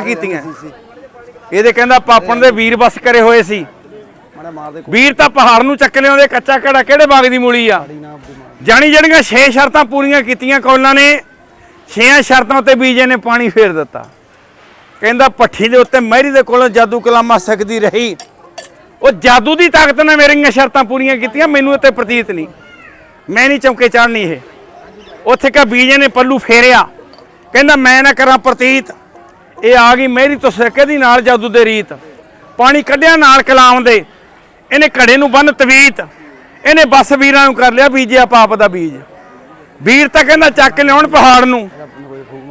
ਕੀਤੀਆਂ। ਇਹਦੇ ਕਹਿੰਦਾ ਪਾਪਣ ਦੇ ਵੀਰ ਬਸ ਕਰੇ ਹੋਏ ਸੀ। ਵੀਰ ਤਾਂ ਪਹਾੜ ਨੂੰ ਚੱਕ ਲਿਆਉਂਦੇ ਕੱਚਾ ਕਿਹੜਾ ਕਿਹੜੇ ਬਾਗ ਦੀ ਮੂਲੀ ਆ? ਕੋੜੀ ਜਾਣੀ ਜਿਹੜੀਆਂ 6 ਸ਼ਰਤਾਂ ਪੂਰੀਆਂ ਕੀਤੀਆਂ ਕੌਲਾਂ ਨੇ 6 ਸ਼ਰਤਾਂ ਉੱਤੇ ਬੀਜੇ ਨੇ ਪਾਣੀ ਫੇਰ ਦਿੱਤਾ। ਕਹਿੰਦਾ ਪੱਠੀ ਦੇ ਉੱਤੇ ਮਹਿਰੀ ਦੇ ਕੋਲੋਂ ਜਾਦੂ ਕਲਾਮਾ ਸਕਦੀ ਰਹੀ। ਉਹ ਜਾਦੂ ਦੀ ਤਾਕਤ ਨੇ ਮੇਰੀਆਂ ਸ਼ਰਤਾਂ ਪੂਰੀਆਂ ਕੀਤੀਆਂ ਮੈਨੂੰ ਇੱਥੇ ਪ੍ਰਤੀਤ ਨਹੀਂ। ਮੈਂ ਨਹੀਂ ਚੌਂਕੇ ਚੜ੍ਹਨੀ ਇਹ। ਉੱਥੇ ਕਾ ਬੀਜੇ ਨੇ ਪੱਲੂ ਫੇਰਿਆ। ਕਹਿੰਦਾ ਮੈਂ ਨਾ ਕਰਾਂ ਪ੍ਰਤੀਤ। ਇਹ ਆ ਗਈ ਮੇਰੀ ਤੋਂ ਸਿੱਕੇ ਦੀ ਨਾਲ ਜਾਦੂ ਦੇ ਰੀਤ? ਪਾਣੀ ਕੱਢਿਆ ਨਾਲ ਕਲਾਮ ਦੇ। ਇਹਨੇ ਘੜੇ ਨੂੰ ਬੰਨ ਤਵੀਤ। ਇਹਨੇ ਬਸ ਵੀਰਾਂ ਨੂੰ ਕਰ ਲਿਆ ਬੀਜਿਆ ਪਾਪ ਦਾ ਬੀਜ। ਵੀਰ ਤਾਂ ਕਹਿੰਦਾ ਚੱਕ ਲਿਆਉਣ ਪਹਾੜ ਨੂੰ।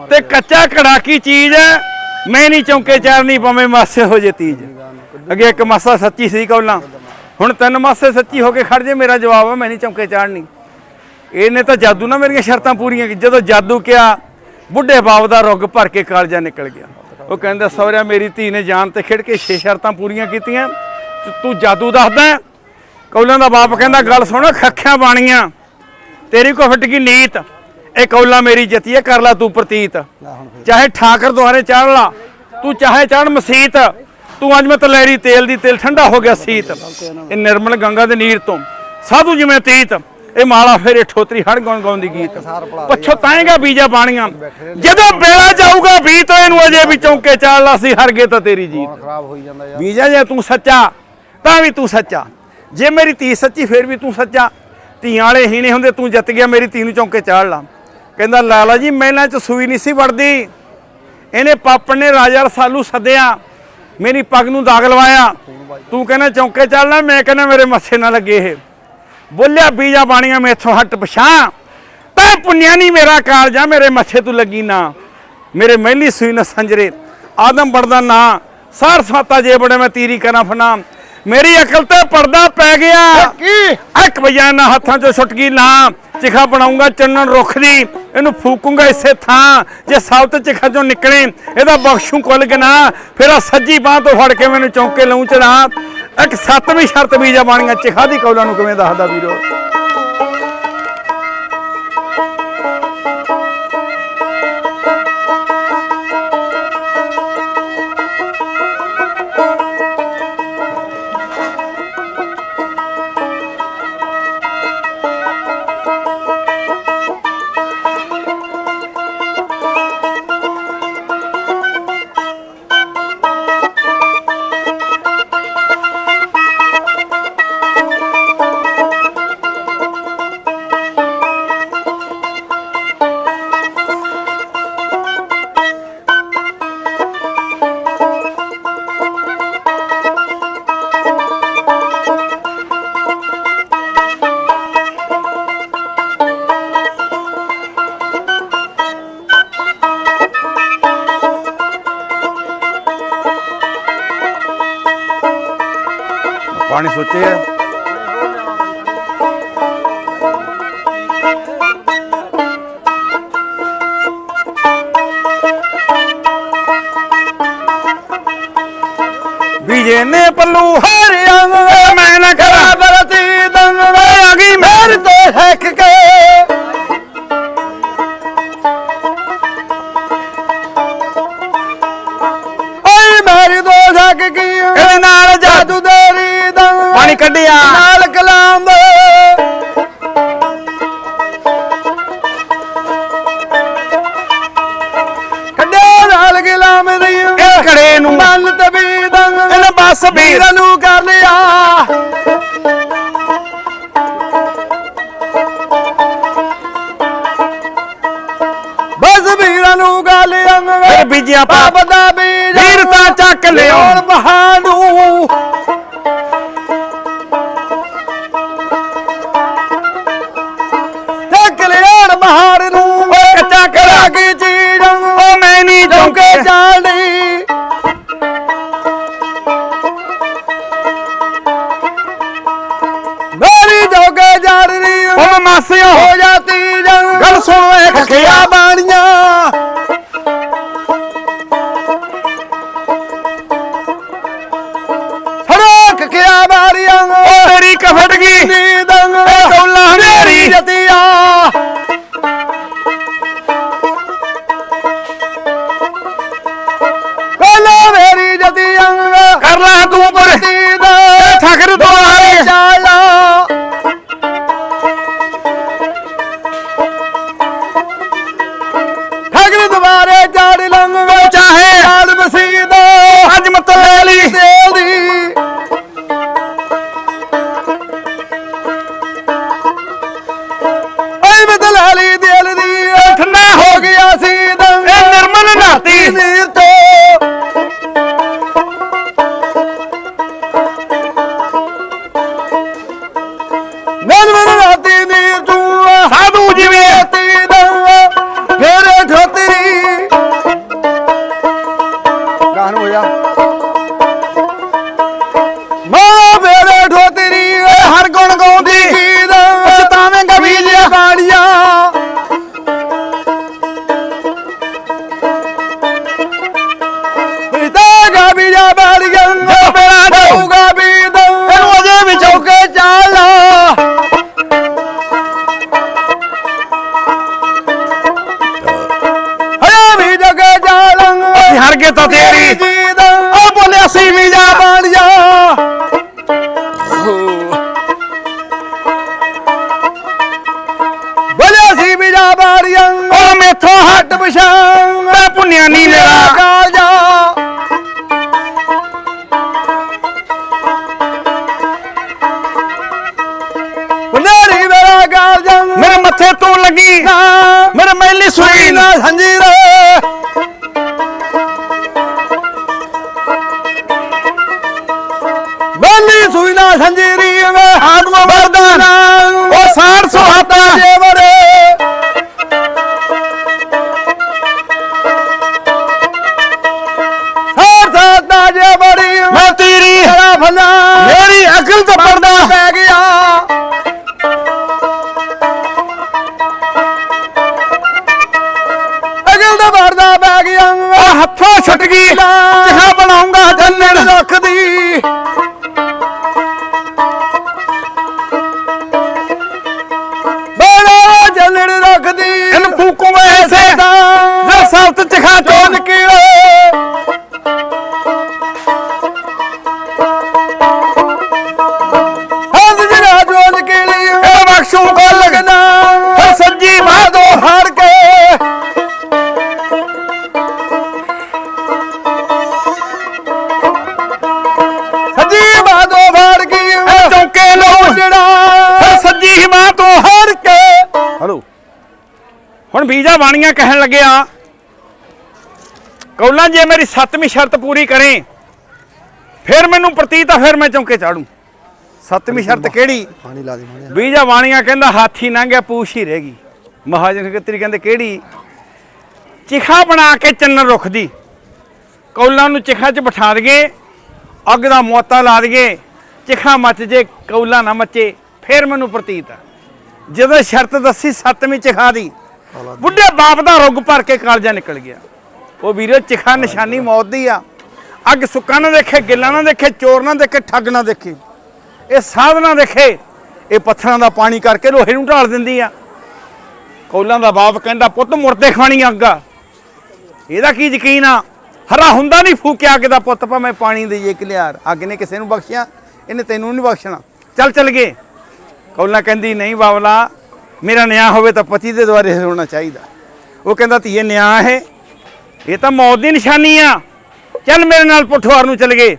ਤੇ ਕੱਚਾ ਕੜਾਕੀ ਚੀਜ਼ ਹੈ? ਮੈਂ ਨਹੀਂ ਚੌਂਕੇ ਚਾਰਨੀ ਪਵੇਂ ਮਾਸੇ ਹੋ ਜੇ ਤੀਜ। ਅੱਗੇ ਇੱਕ ਮਾਸਾ ਸੱਚੀ ਸੀ ਕੌਲਾਂ। ਹੁਣ ਤਿੰਨ ਮਾਸੇ ਸੱਚੀ ਹੋ ਕੇ ਖੜ ਜੇ, ਮੇਰਾ ਜਵਾਬ ਹੈ ਮੈਂ ਨਹੀਂ ਚੌਂਕੇ ਚਾੜਨੀ ਇਹਨੇ ਤਾਂ ਜਾਦੂ ਨਾ ਮੇਰੀਆਂ ਸ਼ਰਤਾਂ ਪੂਰੀਆਂ ਕੀ ਜਦੋਂ ਜਾਦੂ ਕਿਹਾ, ਬੁੱਢੇ ਬਾਪ ਦਾ ਰੁੱਗ ਭਰ ਕੇ ਕਾਲਜਾ ਨਿਕਲ ਗਿਆ। ਉਹ ਕਹਿੰਦਾ ਸਹੁਰਿਆ ਮੇਰੀ ਧੀ ਨੇ ਜਾਨ ਤੇ ਖਿੜ ਕੇ ਛੇ ਸ਼ਰਤਾਂ ਪੂਰੀਆਂ ਕੀਤੀਆਂ। ਤੇ ਜਾਦੂ ਦੱਸਦਾ? ਕੌਲਾਂ ਦਾ ਬਾਪ ਕਹਿੰਦਾ ਗੱਲ ਸੁਣ ਖੱਖਿਆਂ ਬਾਣੀਆਂ। ਤੇਰੀ ਕੋ ਫਟ ਗਈ ਨੀਤ। ਇਹ ਕੌਲਾ ਮੇਰੀ ਜਤੀ ਹੈ ਕਰ ਲਾ ਤੂੰ ਪ੍ਰਤੀਤ। ਚਾਹੇ ਠਾਕਰ ਦੁਆਰੇ ਚੜ ਲਾ ਤੂੰ ਚਾਹੇ ਚੜ ਮਸੀਤ। ਤੂੰ ਅੱਜ ਮੈਂ ਤਲੈਰੀ ਤੇਲ ਦੀ ਤੇਲ ਠੰਡਾ ਹੋ ਗਿਆ ਸੀਤ। ਇਹ ਨਿਰਮਲ ਗੰਗਾ ਦੇ ਨੀਰ ਤੋਂ। ਸਾਧੂ ਜਿਵੇਂ ਤੀਤ। ਇਹ ਮਾਲਾ ਫੇਰੇ ਠੋਤਰੀ ਹੜ ਗਾਉਣ ਗਾਉਂਦੀ ਗੀਤ। ਸਾਰ ਪੜਾ ਪੱਛੋ ਤਾਏਗਾ ਬੀਜਾ ਬਾਣੀਆਂ ਜਦੋਂ ਬੇੜਾ ਜਾਊਗਾ ਵੀ ਤੋਂ ਇਹਨੂੰ ਅਜੇ ਵੀ ਚੌਂਕੇ ਲਾ ਸੀ ਹਰ ਗਏ ਤਾਂ ਤੇਰੀ ਜੀਤ। ਹੁਣ ਖਰਾਬ ਹੋਈ ਜਾਂਦਾ ਯਾਰ। ਬੀਜਾ ਜੇ ਤੂੰ ਸੱਚਾ ਤਾਂ ਵੀ ਤੂੰ ਸੱਚਾ। ਜੇ ਮੇਰੀ ਧੀ ਸੱਚੀ ਫੇਰ ਵੀ ਤੂੰ ਸੱਚਾ। ਧੀਆਂ ਵਾਲੇ ਹੀਣੇ ਹੁੰਦੇ ਤੂੰ ਜਿੱਤ ਗਿਆ ਮੇਰੀ ਧੀ ਨੂੰ ਚੌਂਕੇ ਚਾੜ ਲਾ। ਕਹਿੰਦਾ ਲਾਲਾ ਜੀ ਮਹਿਲਾਂ ਚ ਸੂਈ ਨਹੀਂ ਸੀ ਵੜਦੀ। ਇਹਨੇ ਪਾਪਣ ਨੇ ਰਾਜਾ ਰਸਾਲੂ ਸੱਦਿਆ। ਮੇਰੀ ਪੱਗ ਨੂੰ ਦਾਗ ਲਵਾਇਆ। ਤੂੰ ਕਹਿੰਦਾ ਚੌਂਕੇ ਚਾੜਨਾ ਮੈਂ ਕਹਿੰਦਾ ਮੇਰੇ ਮੱਥੇ ਨਾ ਲੱਗੇ ਇਹ। ਬੋਲਿਆ ਬੀਜਾ ਬਾਣੀਆਂ ਮੇਥੋਂ ਹਟ ਪਛਾਂ। ਤੈ ਪੁੰਨਿਆ ਨਹੀਂ ਮੇਰਾ ਕਾਲਜਾ ਮੇਰੇ ਮੱਥੇ ਤੂੰ ਲੱਗੀ ਨਾ। ਮੇਰੇ ਮਹਿਲੀ ਸੂਈ ਨਾ ਸੰਜਰੇ ਆਦਮ ਬੜਦਾ ਨਾ। ਸਾਰ ਸਵਾਤਾ ਜੇ ਬੜੇ ਮੈਂ ਤੀਰੀ ਕਰਾਂ ਫਨਾ। ਮੇਰੀ ਅਕਲ ਤੇ ਪਰਦਾ ਪੈ ਗਿਆ। ਕੀ? ਇੱਕ ਵਜਾ ਨਾ ਹੱਥਾਂ ਚੋਂ ਛੁੱਟ ਗਈ ਨਾ। ਚਿਖਾ ਬਣਾਉਂਗਾ ਚੰਨਣ ਰੁੱਖ ਦੀ। ਇਹਨੂੰ ਫੂਕੂੰਗਾ ਇਸੇ ਥਾਂ। ਜੇ ਸਾਬਤ ਚਿਖਾ ਚੋਂ ਨਿਕਲੇ ਇਹਦਾ ਬਖਸ਼ੂ ਕੁੱਲ ਗਨਾ ਫਿਰ ਆ ਸੱਜੀ ਬਾਹ ਤੋਂ ਫੜ ਕੇ ਮੈਨੂੰ ਚੌਂਕੇ ਲਾਉਂ ਚੜਾ ਇੱਕ ਸੱਤਵੀਂ ਸ਼ਰਤ ਬੀਜਾ ਬਾਣੀਆਂ ਚਿਖਾ ਦੀ ਕੌਲਾਂ ਨੂੰ ਕਿਵੇਂ ਦੱਸਦਾ ਵੀਰੋ? ਪਾਣੀ ਸੋਚੇ ਹੈ ਇਹਨੇ ਬਸ ਵੀਰ ਵੀਰਾਂ ਨੂੰ ਕਰ ਲਿਆ। ਬਸ ਵੀਰਾਂ ਨੂੰ ਗੱਲ ਅੰਗ ਫਿਰ ਬੀਜਿਆ ਪਾਪ ਦਾ ਬੀਜ। ਵੀਰ ਤਾਂ ਚੱਕ ਲਿਓ। ਬਹਾਨੂੰ ਚੱਕ ਲਿਆਉਣ ਬਹਾਰ ਨੂੰ। ਕੱਚਾ ਕਰਾ ਕੀ ਉਹ ਮੈਂ ਨਹੀਂ ਚੌਂਕੇ। ਜਾਣੀ ਉਹ ਮਾਸਿਓ। ਹੋ ਜਾਤੀ ਜੰਗ ਗੱਲ ਸੁਣੋ ਇਹ ਖਿਆ ਬਾਣੀਆਂ। ਹਰੋਕ ਖਿਆ ਬਾਰੀਆਂ। ਉਹ ਮੇਰੀ ਕਫਟ ਗਈ। ਨੀ ਦੰਗ ਇਹ ਕੌਲਾਂ ਮੇਰੀ। ਜਤੀਆ। ਤੂੰ ਪਰ ਪਰਤੀ ਦਾ ਠਾਕਰ ਦੁਆਰੇ ਪੁੰਨਿਆ ਨਹੀਂ ਮੇਰਾ। ਕਾਲਜਾ ਪੁਨਾਰੀ ਮੇਰਾ ਕਾਲਜਾ ਮੇਰੇ ਮੱਥੇ ਤੂੰ ਲੱਗੀ। ਨਾ। ਮੇਰੇ ਮੈਲੀ ਸੂਈ ਨਾ ਸੰਜੀਰ ਹੁਣ ਵੀਜ਼ਾ ਬਾਣੀਆਂ ਕਹਿਣ ਲੱਗਿਆ ਕੌਲਾਂ ਜੇ ਮੇਰੀ ਸੱਤਵੀਂ ਸ਼ਰਤ ਪੂਰੀ ਕਰੇ ਫਿਰ ਮੈਨੂੰ ਪ੍ਰਤੀਤ ਆ ਫਿਰ ਮੈਂ ਚੌਂਕੇ ਚਾੜੂ। ਸੱਤਵੀਂ ਸ਼ਰਤ ਕਿਹੜੀ? ਪਾਣੀ ਲਾ ਦੇ ਵੀਜ਼ਾ ਬਾਣੀਆਂ ਕਹਿੰਦਾ ਹਾਥੀ ਲੰਘ ਗਿਆ ਪੂਛ ਹੀ ਰਹਿ ਗਈ। ਮਹਾਜਨ ਖੇਤਰੀ ਕਹਿੰਦੇ ਕਿਹੜੀ? ਚਿਖਾ ਬਣਾ ਕੇ ਚੰਨਣ ਰੁੱਖ ਦੀ ਕੌਲਾਂ ਨੂੰ ਚਿਖਾ 'ਚ ਬਿਠਾ ਦਈਏ ਅੱਗ ਦਾ ਮੋਤਾ ਲਾ ਦਈਏ ਚਿਖਾ ਮੱਚ ਜੇ ਕੌਲਾ ਨਾ ਮੱਚੇ ਫਿਰ ਮੈਨੂੰ ਪ੍ਰਤੀਤ ਆ। ਜਦੋਂ ਸ਼ਰਤ ਦੱਸੀ ਸੱਤਵੀਂ ਚਿਖਾ ਦੀ ਬੁੱਢੇ ਬਾਪ ਦਾ ਰੁੱਗ ਭਰ ਕੇ ਕਾਲਜਾ ਨਿਕਲ ਗਿਆ। ਉਹ ਵੀਰੋ ਚਿਖਾ ਨਿਸ਼ਾਨੀ ਮੌਤ ਦੀ ਆ। ਅੱਗ ਸੁੱਕਾ ਨਾ ਦੇਖੇ ਗਿੱਲਾ ਨਾ ਦੇਖੇ ਚੋਰ ਨਾ ਦੇਖੇ ਠੱਗ ਨਾ ਦੇਖੇ। ਇਹ ਸਾਧ ਨਾ ਦੇਖੇ ਇਹ ਪੱਥਰਾਂ ਦਾ ਪਾਣੀ ਕਰਕੇ ਲੋਹੇ ਨੂੰ ਢਾਲ ਦਿੰਦੀ ਆ। ਕੌਲਾਂ ਦਾ ਬਾਪ ਕਹਿੰਦਾ ਪੁੱਤ ਮੁਰਦੇ ਖਾਣੀ ਅੱਗ। ਆ ਇਹਦਾ ਕੀ ਯਕੀਨ ਆ? ਹਰਾ ਹੁੰਦਾ ਨਹੀਂ ਫੂਕਿਆ ਅੱਗ ਦਾ ਪੁੱਤ ਭਾਵੇਂ ਪਾਣੀ ਦੇ ਜੇ ਕਲਿਆਰ ਅੱਗ ਨੇ ਕਿਸੇ ਨੂੰ ਬਖਸ਼ਿਆ ਇਹਨੇ ਤੈਨੂੰ ਨਹੀਂ ਬਖਸ਼ਣਾ। ਚੱਲ ਚੱਲ ਗਏ। ਕੌਲਾ ਕਹਿੰਦੀ ਨਹੀਂ ਬਾਵਲਾ ਮੇਰਾ ਨਿਆਂ ਹੋਵੇ ਤਾਂ ਪਤੀ ਦੇ ਦੁਆਰੇ ਹੋਣਾ ਚਾਹੀਦਾ। ਉਹ ਕਹਿੰਦਾ, ਧੀਏ, ਨਿਆਂ ਹੈ। ਇਹ ਤਾਂ ਮੌਤ ਦੀ ਨਿਸ਼ਾਨੀ ਆ। ਚੱਲ ਮੇਰੇ ਨਾਲ ਪੁੱਠਵਾਰ ਨੂੰ ਚੱਲ ਗਏ।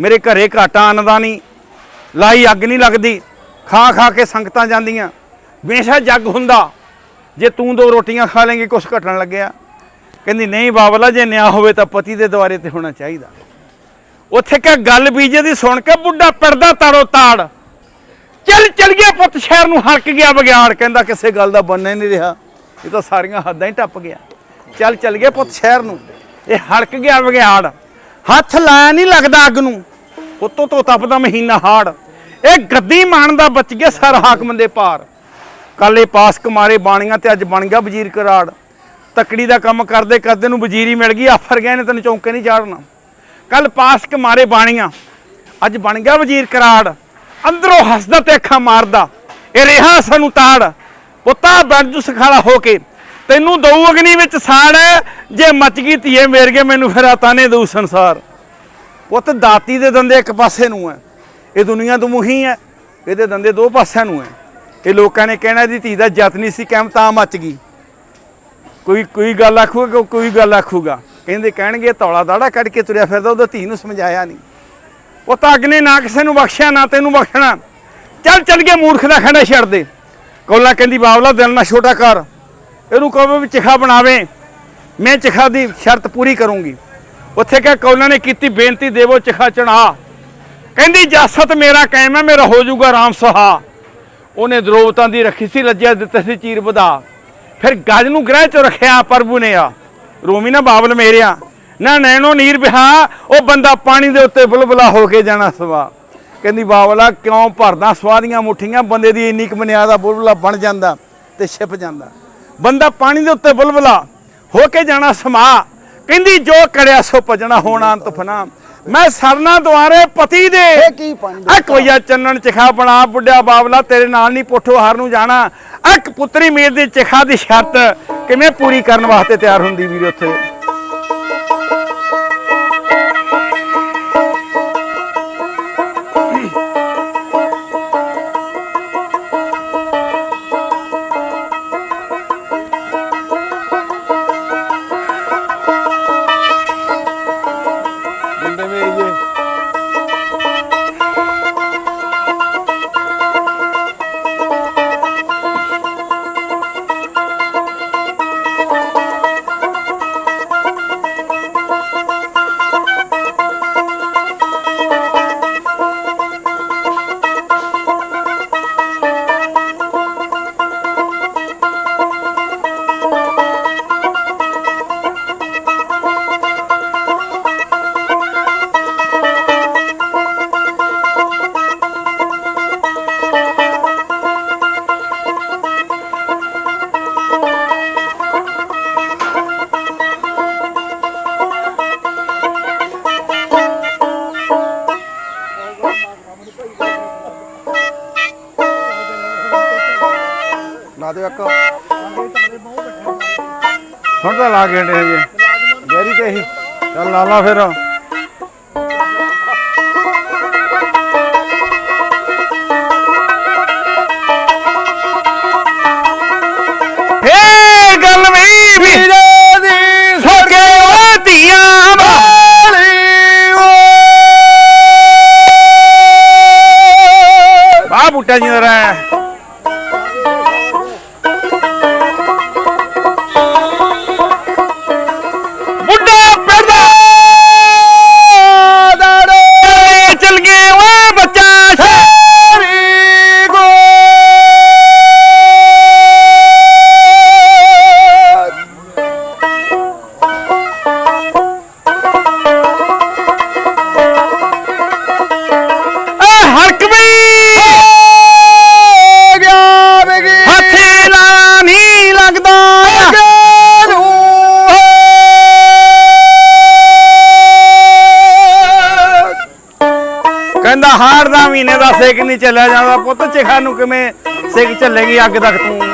ਮੇਰੇ ਘਰੇ ਘਾਟਾ ਆਨਦਾ ਨਹੀਂ। ਲਾਈ ਅੱਗ ਨਹੀਂ ਲੱਗਦੀ। ਖਾ ਖਾ ਕੇ ਸੰਗਤਾਂ ਜਾਂਦੀਆਂ। ਬੇਸ਼ਾ ਜੱਗ ਹੁੰਦਾ। ਜੇ ਤੂੰ ਦੋ ਰੋਟੀਆਂ ਖਾ ਲੇਂਗੀ, ਕੁਛ ਘਟਣ ਲੱਗਿਆ। ਕਹਿੰਦੀ, ਨਹੀਂ ਬਾਬਲਾ, ਜੇ ਨਿਆਂ ਹੋਵੇ ਤਾਂ ਪਤੀ ਦੇ ਦੁਆਰੇ ਤੇ ਹੋਣਾ ਚਾਹੀਦਾ। ਉੱਥੇ ਕਿ ਗੱਲ ਬੀਜੇ ਦੀ ਸੁਣ ਕੇ ਬੁੱਢਾ ਪੜਦਾ ਤਾੜੋ ਤਾੜ ਚੱਲ ਚੱਲ ਗਿਆ ਪੁੱਤ, ਸ਼ਹਿਰ ਨੂੰ ਹਲਕ ਗਿਆ ਵਿਗਿਆੜ ਕਹਿੰਦਾ ਕਿਸੇ ਗੱਲ ਦਾ ਬੰਨਾ ਹੀ ਨਹੀਂ ਰਿਹਾ। ਇਹ ਤਾਂ ਸਾਰੀਆਂ ਹੱਦਾਂ ਹੀ ਟੱਪ ਗਿਆ। ਚੱਲ ਚੱਲ ਗਿਆ ਪੁੱਤ, ਸ਼ਹਿਰ ਨੂੰ। ਇਹ ਹਲਕ ਗਿਆ ਵਿਗਿਆੜ ਹੱਥ ਲਾਇਆ ਨਹੀਂ ਲੱਗਦਾ ਅੱਗ ਨੂੰ। ਉਤੋਂ ਤੋਂ ਤਪਦਾ ਮਹੀਨਾ ਹਾੜ। ਇਹ ਗੱਦੀ ਮਾਣ ਦਾ ਬਚ ਗਿਆ ਸਰ ਹਾਕਮ ਦੇ ਪਾਰ ਕੱਲੇ ਪਾਸ ਕਮਾਰੇ ਬਾਣੀਆਂ ਤੇ ਅੱਜ ਬਣ ਗਿਆ ਵਜ਼ੀਰ ਕਰਾੜ ਤਕੜੀ ਦਾ ਕੰਮ ਕਰਦੇ ਕਰਦੇ ਨੂੰ ਵਜ਼ੀਰੀ ਮਿਲ ਗਈ, ਆਫਰ ਗਏ ਨੇ, ਤੈਨੂੰ ਚੌਂਕੇ ਨਹੀਂ ਚਾੜਨਾ। ਕੱਲ ਪਾਸ ਕਮਾਰੇ ਬਾਣੀਆਂ, ਅੱਜ ਬਣ ਗਿਆ ਵਜ਼ੀਰ ਕਰਾੜ ਅੰਦਰੋਂ ਹੱਸਦਾ ਤੇ ਅੱਖਾਂ ਮਾਰਦਾ। ਇਹ ਰਿਹਾ ਸਾਨੂੰ ਤਾੜ। ਪੁੱਤਾ ਬੰਜੂ ਸਖਾਲਾ ਹੋ ਕੇ। ਤੈਨੂੰ ਦਊ ਅਗਨੀ ਵਿੱਚ ਸਾੜ। ਜੇ ਮੱਚ ਗਈ ਧੀਏ ਮੇਰ ਕੇ, ਮੈਨੂੰ ਫਿਰ ਤਾਨੇ ਦਊ ਸੰਸਾਰ। ਪੁੱਤ ਦਾਤੀ ਦੇ ਦੰਦੇ ਇੱਕ ਪਾਸੇ ਨੂੰ ਹੈ। ਇਹ ਦੁਨੀਆ ਤੋਂ ਮੁਹੀ ਹੈ। ਇਹਦੇ ਦੰਦੇ ਦੋ ਪਾਸਿਆਂ ਨੂੰ ਹੈ। ਇਹ ਲੋਕਾਂ ਨੇ ਕਹਿਣਾ ਦੀ ਧੀ ਦਾ ਜਤ ਨਹੀਂ ਸੀ ਕੈਮ ਤਾਂ ਮੱਚ ਗਈ। ਕੋਈ ਕੋਈ ਗੱਲ ਆਖੂਗਾ ਕੋਈ- ਕੋਈ ਗੱਲ ਆਖੂਗਾ। ਕਹਿੰਦੇ ਕਹਿਣਗੇ, ਧੌਲਾ ਦਾੜਾ ਕੱਢ ਕੇ ਤੁਰਿਆ ਫਿਰਦਾ, ਉਹਦਾ ਧੀ ਨੂੰ ਸਮਝਾਇਆ ਨਹੀਂ। ਉਹ ਤਾਂ ਅੱਗ ਨੇ ਨਾ ਕਿਸੇ ਨੂੰ ਬਖਸ਼ਿਆ, ਨਾ ਤੈਨੂੰ ਬਖਸ਼ਣਾ। ਚੱਲ ਚੱਲ ਕੇ ਮੂਰਖ ਦਾ ਖੰਡਾ ਛੱਡ ਦੇ ਕੌਲਾ ਕਹਿੰਦੀ, ਬਾਬਲਾ ਦਿਲ ਨਾ ਛੋਟਾ ਕਰ। ਇਹਨੂੰ ਕਹੋ ਵੀ ਚਿਖਾ ਬਣਾਵੇ। ਮੈਂ ਚਿਖਾ ਦੀ ਸ਼ਰਤ ਪੂਰੀ ਕਰੂੰਗੀ। ਉੱਥੇ ਕਿਹਾ ਕੌਲਾ ਨੇ ਕੀਤੀ ਬੇਨਤੀ, ਦੇਵੋ ਚਿਖਾ ਚੜਾ। ਕਹਿੰਦੀ, ਜਾਸਤ ਮੇਰਾ ਕਾਇਮ ਹੈ, ਮੇਰਾ ਹੋ ਜਾਊਗਾ ਰਾਮ ਸੁਹਾ। ਉਹਨੇ ਦਰੋਵਤਾਂ ਦੀ ਰੱਖੀ ਸੀ, ਲੱਜਿਆ ਦਿੱਤੇ ਸੀ ਚੀਰ ਵਧਾ। ਫਿਰ ਗਜ ਨੂੰ ਗ੍ਰਹਿ ਚ ਰੱਖਿਆ ਪ੍ਰਭੂ ਨੇ ਆ। ਰੋਮੀ ਨਾ ਬਾਬਲ ਮੇਰਿਆ। ਨਾ ਨੈਣੋ ਨੀਰ ਬਿਹਾ ਉਹ ਬੰਦਾ ਪਾਣੀ ਦੇ ਉੱਤੇ ਬੁਲਬੁਲਾ ਹੋ ਕੇ ਜਾਣਾ ਸਵਾ। ਕਹਿੰਦੀ ਬਾਬਲਾ ਕਿਉਂ ਭਰਦਾ? ਸਵਾਦੀਆਂ ਮੁੱਠੀਆਂ ਬੰਦੇ ਦੀ ਇੰਨੀ ਕੁ ਬੁਨਿਆਦ ਆ ਬੁਲਬੁਲਾ ਬਣ ਜਾਂਦਾ ਤੇ ਛਿਪ ਜਾਂਦਾ। ਬੰਦਾ ਪਾਣੀ ਦੇ ਉੱਤੇ ਬੁਲਬੁਲਾ ਹੋ ਕੇ ਜਾਣਾ ਸਮਾ। ਕਹਿੰਦੀ ਜੋ ਕਰਿਆ ਸੋ ਭਜਣਾ ਹੋਣਾ ਅੰਤ ਫਨਾ ਮੈਂ ਸਰਨਾ ਦੁਆਰੇ ਪਤੀ ਦੇ। ਇਹ ਕੀ ਪਾਣੀ ਆ ਕੋਈਆ ਚੰਨਣ ਚਖਾ ਬਣਾ ਬੁੱਢਾ ਬਾਬਲਾ ਤੇਰੇ ਨਾਲ ਨਹੀਂ ਪੋਠੋ ਹਾਰ ਨੂੰ ਜਾਣਾ। ਇੱਕ ਪੁੱਤਰੀ ਮੀਰ ਦੀ ਚਖਾ ਦੀ ਸ਼ਰਤ ਕਿਵੇਂ ਪੂਰੀ ਕਰਨ ਵਾਸਤੇ ਤਿਆਰ ਹੁੰਦੀ ਵੀਰ ਉੱਥੇ? ਗਏ ਨੇ ਹਜੇ ਗੈਰੀ ਤੇ ਹੀ ਚੱਲ ਲਾ ਲਾ ਫਿਰ। ਏ ਗੱਲ ਵੀ ਵੀਰੇ ਦੀ ਸੋਕੇ ਦਾ ਸਾਲੀ ਓ ਬਾ ਬੂਟਾ ਜੀ ਦਾ ਸਿੱਖ ਦਾ ਨਹੀਂ ਚੱਲਿਆ ਜਾਂਦਾ ਪੁੱਤ ਚਿਖਾ ਨੂੰ ਕਿਵੇਂ ਸਿੱਖ ਚੱਲੇਗੀ ਅੱਗ ਤੱਕ ਤੂੰ?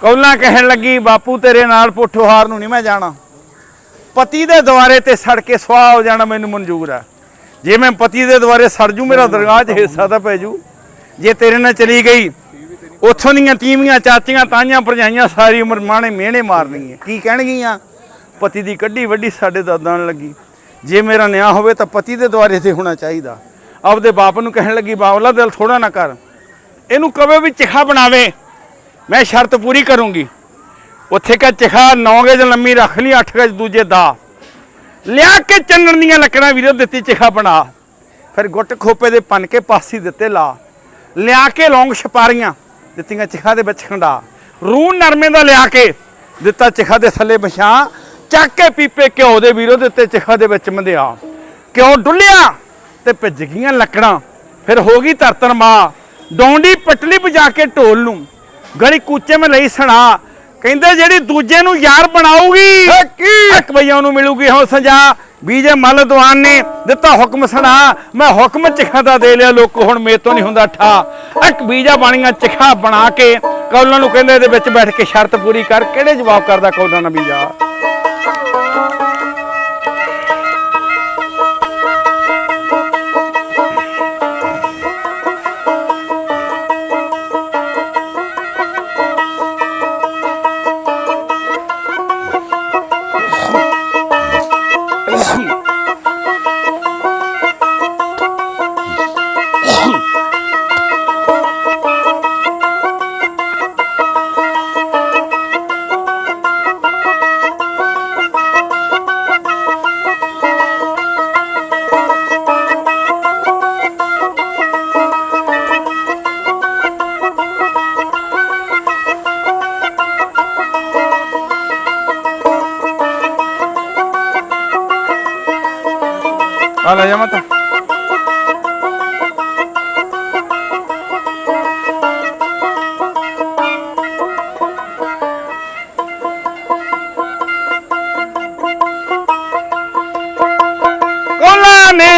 ਕੌਲਾਂ ਕਹਿਣ ਲੱਗੀ, ਬਾਪੂ, ਤੇਰੇ ਨਾਲ ਪੁੱਠੋਹਾਰ ਨੂੰ ਨਹੀਂ ਮੈਂ ਜਾਣਾ। ਪਤੀ ਦੇ ਦੁਆਰੇ ਤੇ ਸੜ ਕੇ ਸੁਆਹ ਹੋ ਜਾਣਾ ਮੈਨੂੰ ਮਨਜ਼ੂਰ ਹੈ ਜੇ ਮੈਂ ਪਤੀ ਦੇ ਦੁਆਰੇ ਸੜ ਜੂ, ਮੇਰਾ ਦਰਗਾਹ 'ਚ ਹਿੱਸਾ ਤਾਂ ਪੈ ਜੂ। ਜੇ ਤੇਰੇ ਨਾਲ ਚਲੀ ਗਈ, ਉੱਥੋਂ ਦੀਆਂ ਤੀਵੀਆਂ ਚਾਚੀਆਂ, ਤਾਈਆਂ, ਭਰਜਾਈਆਂ, ਸਾਰੀ ਉਮਰ ਮਾਣੇ ਮਿਹਣੇ ਮਾਰਨਗੀਆਂ ਕੀ ਕਹਿਣਗੀਆਂ? ਪਤੀ ਦੀ ਕੱਢੀ ਵੱਡੀ ਸਾਡੇ ਦਾਦਾਂ ਨਾਲ ਲੱਗੀ। ਜੇ ਮੇਰਾ ਨਿਆਂ ਹੋਵੇ ਤਾਂ ਪਤੀ ਦੇ ਦੁਆਰੇ ਤੇ ਹੋਣਾ ਚਾਹੀਦਾ। ਆਪਦੇ ਬਾਪ ਨੂੰ ਕਹਿਣ ਲੱਗੀ ਬਾਵਲਾ ਦਿਲ ਥੋੜਾ ਨਾ ਕਰ। ਇਹਨੂੰ ਕਵੇ ਵੀ ਚਿਖਾ ਬਣਾਵੇ। ਮੈਂ ਸ਼ਰਤ ਪੂਰੀ ਕਰੂੰਗੀ। ਉੱਥੇ ਕਾ ਚਿਖਾ 9 ਗਜ ਲੰਮੀ ਰੱਖ ਲਈ 8 ਗਜ ਦੂਜੇ ਦਾ। ਲਿਆ ਕੇ ਚੰਨਣ ਦੀਆਂ ਲੱਕੜਾਂ ਵੀਰੋ, ਦਿੱਤੀ ਚਿਖਾ ਬਣਾ। ਫਿਰ ਗੁੱਟ ਖੋਪੇ ਦੇ ਪਨ ਕੇ ਪਾਸੀ ਦਿੱਤੇ ਲਾ। ਲਿਆ ਕੇ ਲੌਂਗ ਛਪਾਰੀਆਂ ਦਿੱਤੀਆਂ ਚਿਖਾ ਦੇ ਵਿੱਚ ਖੰਡਾ। ਰੂਹ ਨਰਮੇ ਦਾ ਲਿਆ ਕੇ ਦਿੱਤਾ ਚਿਖਾ ਦੇ ਥੱਲੇ ਵਿਛਾ। ਚੱਕ ਕੇ ਪੀਪੇ ਘਿਓ ਦੇ ਵੀਰੋ, ਦਿੱਤੇ ਚਿਖਾ ਦੇ ਵਿੱਚ ਮੰਦਿਆ। ਘਿਓ ਡੁੱਲਿਆ ਤੇ ਭਿੱਜ ਗਈਆਂ ਲੱਕੜਾਂ। ਫਿਰ ਹੋ ਗਈ ਧਰਤਨ ਮਾਂ। ਡੌਂਡੀ ਪਟਲੀ ਵਜਾ ਕੇ ਢੋਲ ਨੂੰ। ਗਲੀ ਕੂਚੇ ਮੈਂ ਲਈ ਸੁਣਾ। ਕਹਿੰਦੇ ਜਿਹੜੀ ਦੂਜੇ ਨੂੰ ਯਾਰ ਕੀ? ਇੱਕ ਬਈਆ ਨੂੰ ਮਿਲੂਗੀ ਹੋ ਸੰਜਾ ਬੀਜੇ ਮੱਲ ਦਵਾਨ ਨੇ ਦਿੱਤਾ ਹੁਕਮ ਸੁਣਾ ਮੈਂ ਹੁਕਮ ਚਿਖਾ ਦਾ ਦੇ ਲਿਆ ਲੋਕ ਹੁਣ ਮੇਰੇ ਤੋਂ ਨਹੀਂ ਹੁੰਦਾ ਠਾ। ਇੱਕ ਬੀਜਾ ਬਾਣੀਆਂ ਚਿਖਾ ਬਣਾ ਕੇ ਕੌਲਾਂ ਨੂੰ ਕਹਿੰਦੇ ਇਹਦੇ ਵਿੱਚ ਬੈਠ ਕੇ ਸ਼ਰਤ ਪੂਰੀ ਕਰ ਕਿਹੜੇ ਜਵਾਬ ਕਰਦਾ ਕੌਲਾਂ ਨਾ ਬੀਜਾ?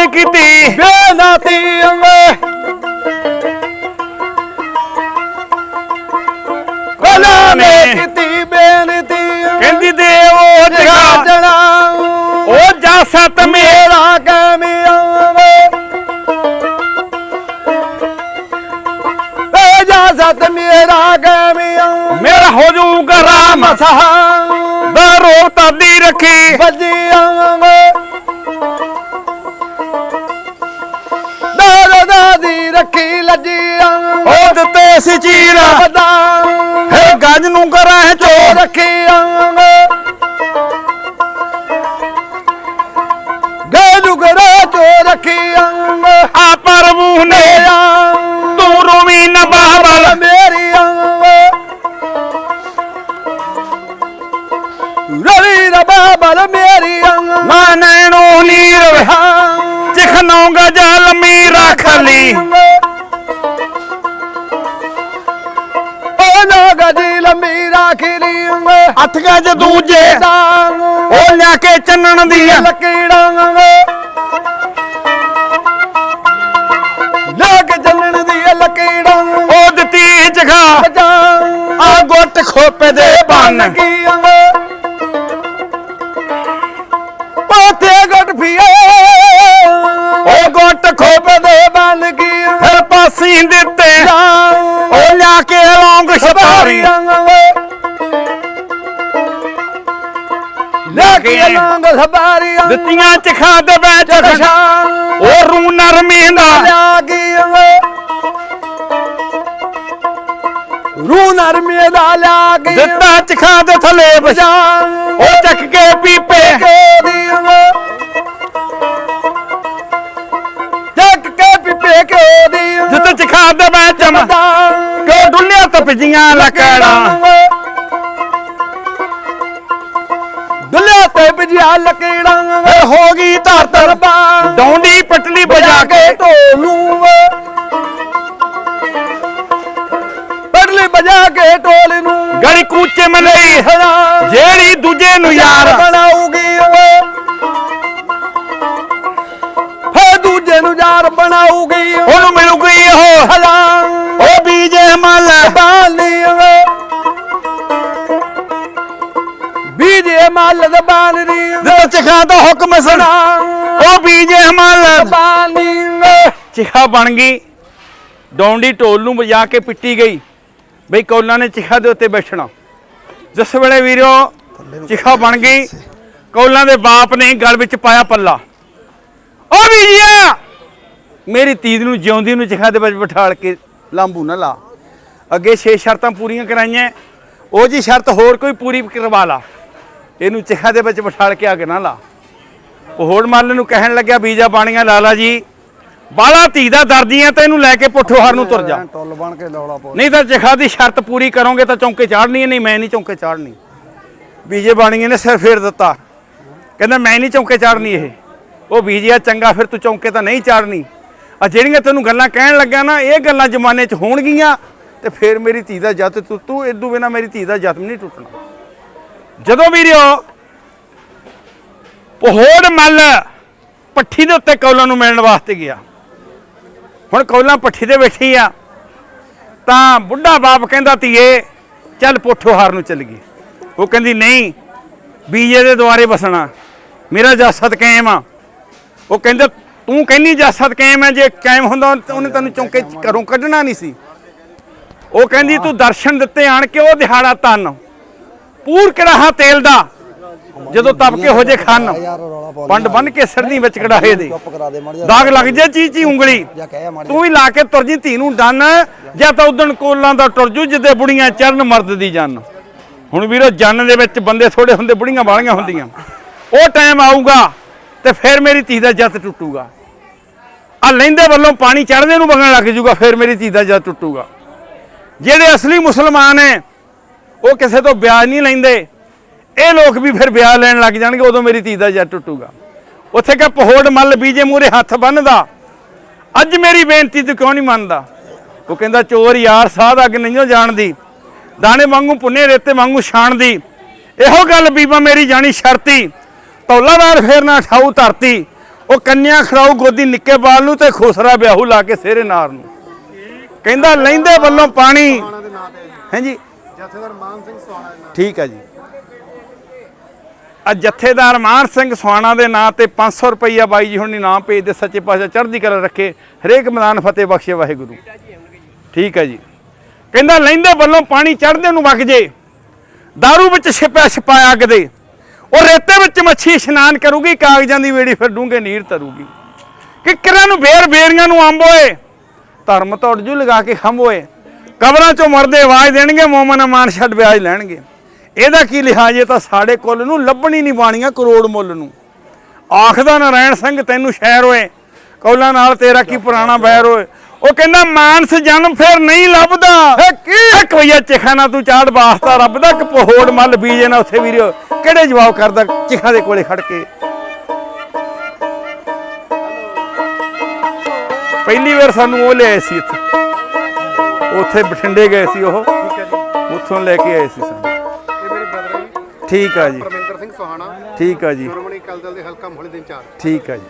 ਕੀਤੀ। ਬੇਨਾਤੀ ਅੰਗੇ ਕੋਲਾ ਨੇ ਕੀਤੀ ਬੇਨਤੀ ਕਹਿੰਦੀ ਦੇ ਉਹ ਜਗਾ। ਉਹ ਜਾ ਸਤ ਮੇਰਾ ਕਮਿਆਵੇ ਏ ਜਾ ਸਤ ਮੇਰਾ ਕਮਿਆ ਮੇਰਾ ਹੋ ਜੂਗਾ ਰਾਮ। ਦਾ ਰੋਬ ਤਾਦੀ ਰੱਖੀ। ਬੱਜੀਆਂਗੇ ਰੱਖੀ ਲੱਜੀਆਂ ਉਹ ਦਿੱਤੇ ਸੀ ਚੀਰ ਬਦਾ ਹੈ ਗੱਜ ਨੂੰ ਕਰਾਂ ਚੋਰ। ਰੱਖੀਆਂਗੇ ਦੂਜੇ ਉਹ ਲਿਆ ਕੇ ਚੰਨਣ ਦੀ ਲਕੀੜਾਂਗੇ। ਲੱਗ ਜੰਨਣ ਦੀ ਲਕੀੜਾਂ ਉਹ ਦਿੱਤੀ ਜਗਾ ਆ ਗੁੱਟ ਖੋਪੇ ਦੇ ਬੰਨ। ਪਾਥੇ ਗੱਟ ਫਿਏ। ਉਹ ਗੁੱਟ ਬਦੇ ਬਣ ਗਈ ਫਿਰ ਪਾਸੀ ਦਿੱਤੇ। ਉਹ ਲਿਆ ਕੇ ਲੌਂਗ ਛਪਾਰੀ ਲੈ ਕੇ ਲੰਗ ਸਬਾਰੀਆਂ ਦਿੱਤੀਆਂ ਚ ਖਾਦ ਵਿੱਚ ਉਹ ਰੂ ਨਰਮੀ ਦਾ। ਲਿਆ ਗਈ ਰੂ ਨਰਮੇ ਦਾ ਲਿਆ ਗਈ ਦਿੱਤਾ ਚ ਖਾਦ ਥਲੇ ਬਜਾ ਉਹ ਚੱਕ ਕੇ ਪੀਪੇ। ਕੇ ਦੀ ਚੱਕ ਕੇ ਪਿਪੇ ਕੇ ਦੀ ਦਿੱਤ ਚ ਖਾਦ ਵਿੱਚ। ਮ ਦਾਨ ਕਿਉਂ ਡੁੱਲਿਆ ਤਪਜੀਆਂ ਲੱਕੜਾਂ ਦੁੱਲੇ ਤੇ ਬਜਿਆ ਲਕੀੜਾਂ ਹੋ ਗਈ ਧਰ ਦਰਬਾਰ ਡੌਂਡੀ ਪਟਲੀ ਵਜਾ ਕੇ। ਢੋਲੂ ਪੜਲੀ ਬਜਾ ਕੇ ਢੋਲ ਨੂੰ ਗੜੀ ਕੂਚੇ ਮਲਈ ਹਣਾ ਜਿਹੜੀ ਦੂਜੇ ਨੂੰ ਯਾਰ। ਬਣਾਉਗੀ ਓਏ। ਫੇ ਦੂਜੇ ਨੂੰ ਯਾਰ ਬਣਾਉਗੀ ਉਹਨੂੰ ਮਿਲੂਗੀ ਉਹ। ਹਲਾ ਉਹ ਬੀਜੇ ਮਲ ਮੱਲ ਦਾ ਬਾਲਰੀ ਦਿੱਤ ਚ ਖਾਦ ਹੁਕਮ ਸੁਣਾ। ਉਹ ਬੀਜੇ ਮਲ ਬਾਲੀ ਓਏ ਚਿਖਾ ਬਣ ਗਈ। ਡੌਂਡੀ ਢੋਲ ਨੂੰ ਵਜਾ ਕੇ ਪਿੱਟੀ ਗਈ। ਬਈ ਕੌਲਾਂ ਨੇ ਚਿਖਾ ਦੇ ਉੱਤੇ ਬੈਠਣਾ। ਜਿਸ ਵੇਲੇ ਵੀਰੋ ਚਿਖਾ ਬਣ ਗਈ। ਕੌਲਾਂ ਦੇ ਬਾਪ ਨੇ ਗਲ ਵਿੱਚ ਪਾਇਆ ਪੱਲਾ। ਓ ਬੀਜੀਆ! ਮੇਰੀ ਤੀਦ ਨੂੰ ਜਿਉਂਦੀ ਨੂੰ ਚਿਖਾ ਦੇ ਵਿੱਚ ਬਿਠਾਲ ਕੇ ਲਾਂਬੂ ਨਾ ਲਾ। ਅੱਗੇ ਛੇ ਸ਼ਰਤਾਂ ਪੂਰੀਆਂ ਕਰਾਈਆਂ। ਉਹ ਜੀ ਸ਼ਰਤ ਹੋਰ ਕੋਈ ਪੂਰੀ ਕਰਵਾ ਲਾ। ਇਹਨੂੰ ਚਿਖਾ ਦੇ ਵਿੱਚ ਬਿਠਾਲ ਕੇ ਅੱਗੇ ਨਾ ਲਾ। ਪਹੋੜ ਮੱਲ ਨੂੰ ਕਹਿਣ ਲੱਗਿਆ ਬੀਜਾ ਬਾਣੀਆਂ ਲਾਲਾ ਜੀ। ਬਾਲਾ ਧੀ ਦਾ ਦਰਦੀਆਂ ਤੇ ਇਹਨੂੰ ਲੈ ਕੇ ਪੁੱਠੋ ਹਰ ਨੂੰ ਤੁਰ ਜਾ। ਟੁੱਲ ਬਣ ਕੇ ਲੌਲਾ ਪੋ। ਨਹੀਂ ਤਾਂ ਚਿਖਾ ਦੀ ਸ਼ਰਤ ਪੂਰੀ ਕਰੋਗੇ ਤਾਂ ਚੌਂਕੇ ਚਾੜਨੀ ਨਹੀਂ ਮੈਂ ਨਹੀਂ ਚੌਂਕੇ ਚਾੜਨੀ ਬੀਜੇ ਬਾਣੀਏ ਨੇ ਸਿਰ ਫੇਰ ਦਿੱਤਾ। ਕਹਿੰਦਾ ਮੈਂ ਨਹੀਂ ਚੌਂਕੇ ਚਾੜਨੀ ਇਹ। ਉਹ ਬੀਜਿਆ ਚੰਗਾ ਫਿਰ ਤੂੰ ਚੌਂਕੇ ਤਾਂ ਨਹੀਂ ਚਾੜਨੀ ਆ ਜਿਹੜੀਆਂ ਤੈਨੂੰ ਗੱਲਾਂ ਕਹਿਣ ਲੱਗਾ ਨਾ ਇਹ ਗੱਲਾਂ ਜ਼ਮਾਨੇ 'ਚ ਹੋਣਗੀਆਂ ਤੇ ਫਿਰ ਮੇਰੀ ਧੀ ਦਾ ਜੱਤ ਤੂੰ ਤੂੰ ਇਦੋਂ ਬਿਨਾ ਮੇਰੀ ਧੀ ਦਾ ਜਤਮ ਨਹੀਂ ਟੁੱਟਣਾ। ਜਦੋਂ ਵੀਰਿਓ ਪਹੋੜ ਮੱਲ ਪੱਠੀ ਦੇ ਉੱਤੇ ਕੌਲਾਂ ਨੂੰ ਮਿਲਣ ਵਾਸਤੇ ਗਿਆ। ਹੁਣ ਕੌਲਾਂ ਪੱਠੀ ਤੇ ਬੈਠੀ ਆ, ਤਾਂ ਬੁੱਢਾ ਬਾਪ ਕਹਿੰਦਾ, ਧੀਏ, ਚੱਲ ਪੁੱਠੋ ਹਾਰ ਨੂੰ ਚੱਲ ਗਈ ਉਹ ਕਹਿੰਦੀ, ਨਹੀਂ, ਬੀਜੇ ਦੇ ਦੁਆਰੇ ਬਸਣਾ ਮੇਰਾ ਜਾਸਤ ਕਾਇਮ ਆ। ਉਹ ਕਹਿੰਦਾ, ਤੂੰ ਕਹਿੰਨੀ ਜਾਸਤ ਕਾਇਮ ਹੈ ਜੇ ਕਾਇਮ ਹੁੰਦਾ ਉਹਨੇ ਤੈਨੂੰ ਚੌਂਕੇ ਘਰੋਂ ਕੱਢਣਾ ਨਹੀਂ ਸੀ। ਉਹ ਕਹਿੰਦੀ, ਤੂੰ ਦਰਸ਼ਨ ਦਿੱਤੇ ਆਣ ਕੇ ਉਹ ਦਿਹਾੜਾ ਤਨ ਪੂਰ ਕੜਾਹਾ ਤੇਲ ਦਾ। ਜਦੋਂ ਤਪ ਹੋ ਜੇ ਖੰਨ ਯਾਰ ਪੰਡ ਬੰਨ ਕੇ ਸਰਦੀ ਵਿੱਚ ਕੜਾਹੇ ਦੇ। ਦਾਗ ਲੱਗ ਜੇ ਚੀ ਚੀ ਉਂਗਲੀ। ਤੂੰ ਵੀ ਲਾ ਕੇ ਤੁਰ ਜੀ ਧੀ ਨੂੰ ਡੰਨ, ਜਾਂ ਤਾਂ ਉਦਣ ਕੋਲਾਂ ਦਾ ਟੁਰ ਜੂ, ਜਿੱਦੇ ਬੁੜੀਆਂ ਚਰਨ ਮਰਦ ਦੀ ਜਨ। ਹੁਣ ਵੀਰੋ, ਜੰਨ ਦੇ ਵਿੱਚ ਬੰਦੇ ਥੋੜੇ ਹੁੰਦੇ, ਬੁੜੀਆਂ ਵਾਲੀਆਂ ਹੁੰਦੀਆਂ। ਉਹ ਟਾਈਮ ਆਊਗਾ, ਤੇ ਫਿਰ ਮੇਰੀ ਧੀ ਦਾ ਜੱਤ ਟੁੱਟੂਗਾ। ਆ ਲੈਂਦੇ ਵੱਲੋਂ ਪਾਣੀ ਚੜਦੇ ਨੂੰ ਵਗਣ ਲੱਗ ਜੂਗਾ, ਫਿਰ ਮੇਰੀ ਧੀ ਦਾ ਜੱਤ ਟੁੱਟੂਗਾ। ਜਿਹੜੇ ਅਸਲੀ ਮੁਸਲਮਾਨ ਹੈ ਉਹ ਕਿਸੇ ਤੋਂ ਵਿਆਜ ਨਹੀਂ ਲੈਂਦੇ। ਇਹ ਲੋਕ ਵੀ ਫਿਰ ਵਿਆਜ ਲੈਣ ਲੱਗ ਜਾਣਗੇ, ਉਦੋਂ ਮੇਰੀ ਧੀ ਦਾ ਜੱਤ ਟੁੱਟੂਗਾ। ਉੱਥੇ ਕਿ ਪਹੋੜ ਮੱਲ ਬੀਜੇ ਮੂਰੇ ਹੱਥ ਬੰਨਦਾ ਅੱਜ ਮੇਰੀ ਬੇਨਤੀ ਤੂੰ ਕਿਉਂ ਨਹੀਂ ਮੰਨਦਾ? ਉਹ ਕਹਿੰਦਾ, ਚੋਰ ਯਾਰ, ਸਾਧ ਅੱਗ ਨਹੀਂਓ ਜਾਣਦੀ। ਦਾਣੇ ਵਾਂਗੂ ਪੁੰਨੇ ਰੇਤੇ ਵਾਂਗੂ ਛਾਣਦੀ। ਇਹੋ ਗੱਲ ਬੀਬਾ ਮੇਰੀ ਜਾਣੀ ਸ਼ਰਤੀ। ਤੌਲਾਦਾਰ ਫੇਰ ਨਾ ਠਾਊ ਧਰਤੀ। ਉਹ ਕੰਨਿਆ ਖਰਾਉ ਗੋਦੀ ਨਿੱਕੇ ਬਾਲ ਨੂੰ ਤੇ ਖੋਸਰਾ ਵਿਆਹੂ ਲਾ ਕੇ ਸਿਹਰੇ ਨਾਰ ਨੂੰ। ਕਹਿੰਦਾ, ਲੈਂਦੇ ਵੱਲੋਂ ਪਾਣੀ। ਹਾਂਜੀ ਜਥੇਦਾਰ ਮਾਨ ਸਿੰਘ ਸੋਣਾ ਦੇ ਠੀਕ ਆ ਜੀ। ਆ ਜਥੇਦਾਰ ਮਾਨ ਸਿੰਘ ਸਵਾਣਾ ਦੇ ਨਾਂ ਤੇ 500 ਰੁਪਈਆ ਬਾਈ ਜੀ ਹੁਣ ਨੀ ਭੇਜ ਦੇ ਸੱਚੇ ਪਾਤਸ਼ਾਹ ਚੜ੍ਹਦੀ ਕਲਾ ਰੱਖੇ, ਹਰੇਕ ਮੈਦਾਨ ਫਤਿਹ ਬਖਸ਼ੇ ਵਾਹਿਗੁਰੂ। ਠੀਕ ਹੈ ਜੀ। ਕਹਿੰਦਾ ਲੈਂਦੇ ਵੱਲੋਂ ਪਾਣੀ ਚੜ੍ਹਦੇ ਨੂੰ ਵਗ ਜੇ दारू ਵਿੱਚ ਛਿਪਿਆ ਛਪਾਇਆ ਅੱਗ ਦੇ, ਉਹ ਰੇਤੇ ਵਿੱਚ ਮੱਛੀ ਇਸ਼ਨਾਨ ਕਰੂਗੀ, ਕਾਗਜ਼ਾਂ ਦੀ ਵੇੜੀ ਫਿਰ ਡੂੰਘੇ ਨੀਰ ਤਰੂਗੀ ਕਿੱਕਰਾਂ ਨੂੰ ਬੇਰ ਬੇਰੀਆਂ ਨੂੰ ਅੰਬ ਓਏ ਧਰਮ ਤੋੜ ਜੂ ਲਗਾ ਕੇ ਖੰਭ ਓਏ ਕਬਰਾਂ ਚੋਂ ਮਰਦੇ ਆਵਾਜ਼ ਦੇਣਗੇ ਮੋਮਨ ਮਾਨ ਛੱਡ ਵਿਆਜ ਲੈਣਗੇ। ਇਹਦਾ ਕੀ ਲਿਹਾਜ਼ ਇਹ ਤਾਂ ਸਾਡੇ ਕੁੱਲ ਨੂੰ ਲੱਭਣੀ ਨਹੀਂ ਬਾਣੀਆਂ ਕਰੋੜ ਮੁੱਲ ਨੂੰ। ਆਖਦਾ ਨਾਰਾਇਣ ਸਿੰਘ ਤੈਨੂੰ ਸ਼ਹਿਰ ਓਏ ਕੌਲਾਂ ਨਾਲ ਤੇਰਾ ਕੀ ਪੁਰਾਣਾ ਬੈਰ ਓਏ? ਉਹ ਕਹਿੰਦਾ ਮਾਨਸ ਜਨਮ ਫਿਰ ਨਹੀਂ ਲੱਭਦਾ। ਇਹ ਕੀ? ਇੱਕ ਵਈਆ ਚਿਖਾਨਾ ਤੂੰ ਚਾੜ ਵਾਸਤਾ ਰੱਬ ਦਾ ਕਿ ਪਹੋੜ ਮੱਲ ਬੀਜੇ ਨਾ ਉੱਥੇ ਵੀਰਿਓ। ਕਿਹੜੇ ਜਵਾਬ ਕਰਦਾ ਚਿਖਾ ਦੇ ਕੋਲੇ ਖੜ ਕੇ? ਪਹਿਲੀ ਵਾਰ ਸਾਨੂੰ ਉਹ ਲਿਆਏ ਸੀ ਇੱਥੇ। ਉੱਥੇ ਬਠਿੰਡੇ ਗਏ ਸੀ ਉਹ। ਠੀਕ ਹੈ ਜੀ। ਉੱਥੋਂ ਲੈ ਕੇ ਆਏ ਸੀ ਸਾਨੂੰ। ਇਹ ਮੇਰੇ ਬ੍ਰਦਰ ਹੈ ਜੀ ਠੀਕ ਆ ਜੀ। ਪਰਮਿੰਦਰ ਸਿੰਘ ਸੋਹਾਣਾ। ਠੀਕ ਆ ਜੀ। ਸ਼੍ਰੋਮਣੀ ਅਕਾਲੀ ਦਲ ਦੇ ਹਲਕਾ ਮੋਹਲੇ ਦੇ ਇੰਚਾਰਜ। ਠੀਕ ਆ ਜੀ।